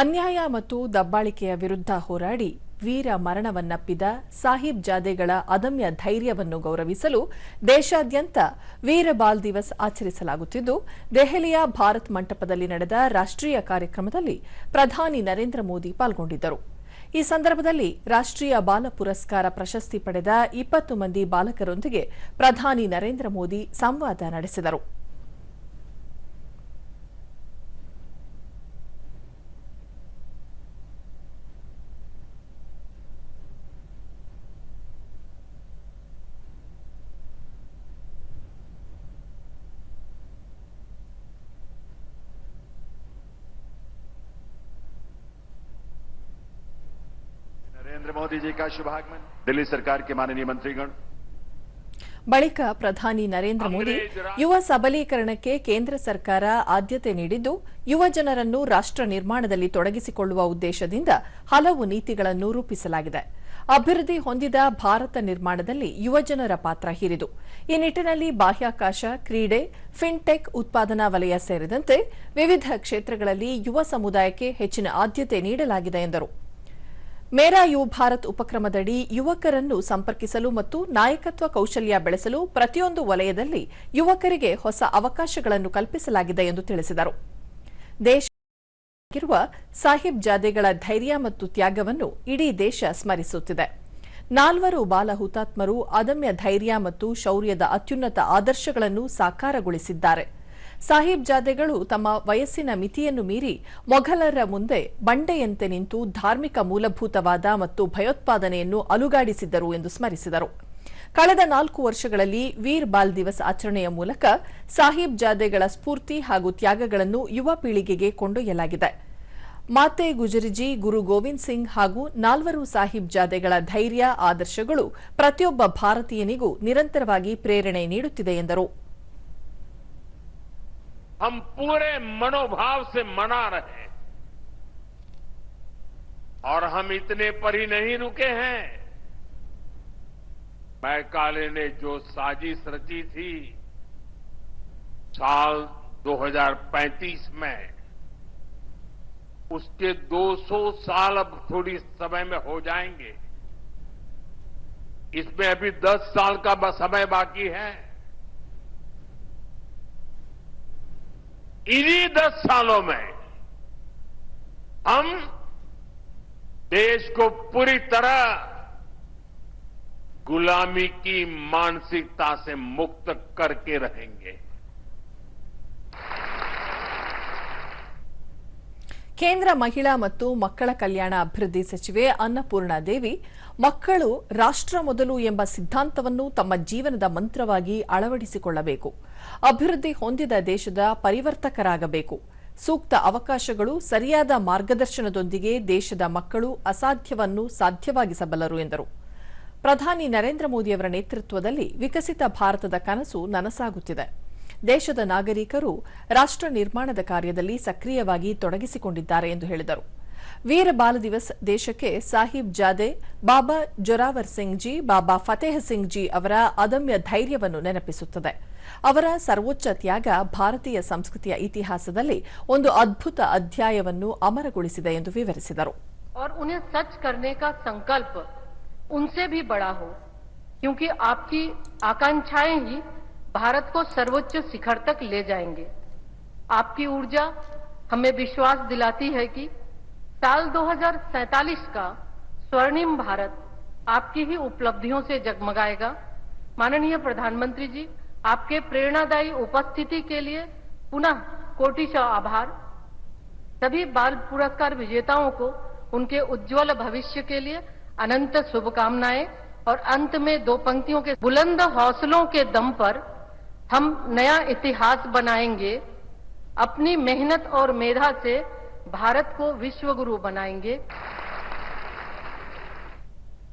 ಅನ್ಯಾಯ ಮತ್ತು ದಬ್ಬಾಳಿಕೆಯ ವಿರುದ್ಧ ಹೋರಾಡಿ ವೀರ ಮರಣವನ್ನಪ್ಪಿದ ಸಾಹಿಬ್ ಜಾದೆಗಳ ಅದಮ್ಯ ಧೈರ್ಯವನ್ನು ಗೌರವಿಸಲು ದೇಶಾದ್ಯಂತ ವೀರ ಬಾಲ್ ದಿವಸ್ ಆಚರಿಸಲಾಗುತ್ತಿದ್ದು, ದೆಹಲಿಯ ಭಾರತ್ ಮಂಟಪದಲ್ಲಿ ನಡೆದ ರಾಷ್ಟ್ರೀಯ ಕಾರ್ಯಕ್ರಮದಲ್ಲಿ ಪ್ರಧಾನಿ ನರೇಂದ್ರ ಮೋದಿ ಪಾಲ್ಗೊಂಡಿದ್ದರು. ಈ ಸಂದರ್ಭದಲ್ಲಿ ರಾಷ್ಟ್ರೀಯ ಬಾಲ ಪುರಸ್ಕಾರ ಪ್ರಶಸ್ತಿ ಪಡೆದ ಇಪ್ಪತ್ತು ಮಂದಿ ಬಾಲಕರೊಂದಿಗೆ ಪ್ರಧಾನಿ ನರೇಂದ್ರ ಮೋದಿ ಸಂವಾದ ನಡೆಸಿದರು. ನರೇಂದ್ರ ಮೋದಿ ಜಿ ಕಾ ಶುಭಾಗಮನ್ ದಿಲ್ಲಿ ಸರ್ಕಾರ ಕೆ ಮಾನನೀಯ ಮಂತ್ರಿಗಳು. ಬಳಿಕ ಪ್ರಧಾನಿ ನರೇಂದ್ರ ಮೋದಿ ಯುವ ಸಬಲೀಕರಣಕ್ಕೆ ಕೇಂದ್ರ ಸರ್ಕಾರ ಆದ್ಯತೆ ನೀಡಿದ್ದು ಯುವ ಜನರನ್ನು ರಾಷ್ಟ್ರ ನಿರ್ಮಾಣದಲ್ಲಿ ತೊಡಗಿಸಿಕೊಳ್ಳುವ ಉದ್ದೇಶದಿಂದ ಹಲವು ನೀತಿಗಳನ್ನು ರೂಪಿಸಲಾಗಿದೆ. ಅಭಿವೃದ್ಧಿ ಹೊಂದಿದ ಭಾರತ ನಿರ್ಮಾಣದಲ್ಲಿ ಯುವಜನರ ಪಾತ್ರ ಹಿರಿದು. ಈ ನಿಟ್ಟಿನಲ್ಲಿ ಬಾಹ್ಯಾಕಾಶ ಕ್ರೀಡೆ ಫಿನ್ಟೆಕ್ ಉತ್ಪಾದನಾ ವಲಯ ಸೇರಿದಂತೆ ವಿವಿಧ ಕ್ಷೇತ್ರಗಳಲ್ಲಿ ಯುವ ಸಮುದಾಯಕ್ಕೆ ಹೆಚ್ಚಿನ ಆದ್ಯತೆ ನೀಡಲಾಗಿದೆ ಎಂದರು. ಮೇರಾ ಯುವ ಭಾರತ್ ಉಪಕ್ರಮದಡಿ ಯುವಕರನ್ನು ಸಂಪರ್ಕಿಸಲು ಮತ್ತು ನಾಯಕತ್ವ ಕೌಶಲ್ಯ ಬೆಳೆಸಲು ಪ್ರತಿಯೊಂದು ವಲಯದಲ್ಲಿ ಯುವಕರಿಗೆ ಹೊಸ ಅವಕಾಶಗಳನ್ನು ಕಲ್ಪಿಸಲಾಗಿದೆ ಎಂದು ತಿಳಿಸಿದರು. ದೇಶಿರುವ ಸಾಹಿಬ್ ಜಾದೆಗಳ ಧೈರ್ಯ ಮತ್ತು ತ್ಯಾಗವನ್ನು ಇಡೀ ದೇಶ ಸ್ಮರಿಸುತ್ತಿದೆ. ನಾಲ್ವರು ಬಾಲ ಹುತಾತ್ಮರು ಅದಮ್ಯ ಧೈರ್ಯ ಮತ್ತು ಶೌರ್ಯದ ಅತ್ಯುನ್ನತ ಆದರ್ಶಗಳನ್ನು ಸಾಕಾರಗೊಳಿಸಿದ್ದಾರೆ. ಸಾಹಿಬ್ ಜಾದೆಗಳು ತಮ್ಮ ವಯಸ್ಸಿನ ಮಿತಿಯನ್ನು ಮೀರಿ ಮೊಘಲರ ಮುಂದೆ ಬಂಡೆಯಂತೆ ನಿಂತು ಧಾರ್ಮಿಕ ಮೂಲಭೂತವಾದ ಮತ್ತು ಭಯೋತ್ಪಾದನೆಯನ್ನು ಅಲುಗಾಡಿಸಿದ್ದರು ಎಂದು ಸ್ಮರಿಸಿದರು. ಕಳೆದ ನಾಲ್ಕು ವರ್ಷಗಳಲ್ಲಿ ವೀರ್ ಬಾಲ್ ದಿವಸ್ ಆಚರಣೆಯ ಮೂಲಕ ಸಾಹಿಬ್ ಜಾದೆಗಳ ಸ್ಫೂರ್ತಿ ಹಾಗೂ ತ್ಯಾಗಗಳನ್ನು ಯುವ ಪೀಳಿಗೆಗೆ ಕೊಂಡೊಯ್ಯಲಾಗಿದೆ. ಮಾತೆ ಗುಜರಿಜಿ, ಗುರು ಗೋವಿಂದ್ ಸಿಂಗ್ ಹಾಗೂ ನಾಲ್ವರು ಸಾಹಿಬ್ ಜಾದೆಗಳ ಧೈರ್ಯ, ಆದರ್ಶಗಳು ಪ್ರತಿಯೊಬ್ಬ ಭಾರತೀಯನಿಗೂ ನಿರಂತರವಾಗಿ ಪ್ರೇರಣೆ ನೀಡುತ್ತಿದೆ ಎಂದರು. हम पूरे मनोभाव से मना रहे हैं। और हम इतने पर ही नहीं रुके हैं। मैकाले ने जो साजिश रची थी, साल 2035 में, उसके 200 साल अब थोड़ी समय में हो जाएँगे। इसमें अभी 10 साल का समय बाकी है। इन्हीं दस सालों में हम देश को पूरी तरह गुलामी की मानसिकता से मुक्त करके रहेंगे। ಕೇಂದ್ರ ಮಹಿಳಾ ಮತ್ತು ಮಕ್ಕಳ ಕಲ್ಯಾಣ ಅಭಿವೃದ್ಧಿ ಸಚಿವೆ ಅನ್ನಪೂರ್ಣ ದೇವಿ, ಮಕ್ಕಳು ರಾಷ್ಟ್ರ ಮೊದಲು ಎಂಬ ಸಿದ್ಧಾಂತವನ್ನು ತಮ್ಮ ಜೀವನದ ಮಂತ್ರವಾಗಿ ಅಳವಡಿಸಿಕೊಳ್ಳಬೇಕು. ಅಭಿವೃದ್ಧಿ ಹೊಂದಿದ ದೇಶದ ಪರಿವರ್ತಕರಾಗಬೇಕು. ಸೂಕ್ತ ಅವಕಾಶಗಳು ಸರಿಯಾದ ಮಾರ್ಗದರ್ಶನದೊಂದಿಗೆ ದೇಶದ ಮಕ್ಕಳು ಅಸಾಧ್ಯವನ್ನು ಸಾಧ್ಯವಾಗಿಸಬಲ್ಲರು ಎಂದರು. ಪ್ರಧಾನಿ ನರೇಂದ್ರ ಮೋದಿಯವರ ನೇತೃತ್ವದಲ್ಲಿ ವಿಕಸಿತ ಭಾರತದ ಕನಸು ನನಸಾಗುತ್ತಿದೆ. ದೇಶದ ನಾಗರಿಕರು ರಾಷ್ಟ್ರ ನಿರ್ಮಾಣದ ಕಾರ್ಯದಲ್ಲಿ ಸಕ್ರಿಯವಾಗಿ ತೊಡಗಿಸಿಕೊಂಡಿದ್ದಾರೆ ಎಂದು ಹೇಳಿದರು. ವೀರ ಬಾಲ ದಿವಸ್ ದೇಶಕ್ಕೆ ಸಾಹಿಬ್ ಜಾದೆ, ಬಾಬಾ ಜೊರಾವರ್ ಸಿಂಗ್ ಜಿ ಬಾಬಾ ಫತೇಹ್ ಸಿಂಗ್ ಜಿ ಅವರ ಅದಮ್ಯ ಧೈರ್ಯವನ್ನು ನೆನಪಿಸುತ್ತದೆ. ಅವರ ಸರ್ವೋಚ್ಚ ತ್ಯಾಗ ಭಾರತೀಯ ಸಂಸ್ಕೃತಿಯ ಇತಿಹಾಸದಲ್ಲಿ ಒಂದು ಅದ್ಭುತ ಅಧ್ಯಾಯವನ್ನು ಅಮರಗೊಳಿಸಿದೆ ಎಂದು ವಿವರಿಸಿದರು. ಸಂಕಲ್ಪ ಉನ್ಸೆ ಭಿ ಬಡಾ ಹೋ ಕ್ಯೂಂಕಿ ಆಕಾಂಕ್ಷಾಯೇ ಹಿ भारत को सर्वोच्च शिखर तक ले जाएँगे। आपकी ऊर्जा हमें विश्वास दिलाती है कि साल 2047 का स्वर्णिम भारत आपकी ही उपलब्धियों से जगमगाएगा। माननीय प्रधानमंत्री जी, आपके प्रेरणादायी उपस्थिति के लिए पुनः कोटिशा आभार। सभी बाल पुरस्कार विजेताओं को उनके उज्जवल भविष्य के लिए अनंत शुभकामनाएँ और अंत में दो पंक्तियों के बुलंद हौसलों के दम पर हम नया इतिहास बनाएँगे अपनी मेहनत और मेधा से भारत को विश्व गुरु बनाएँगे।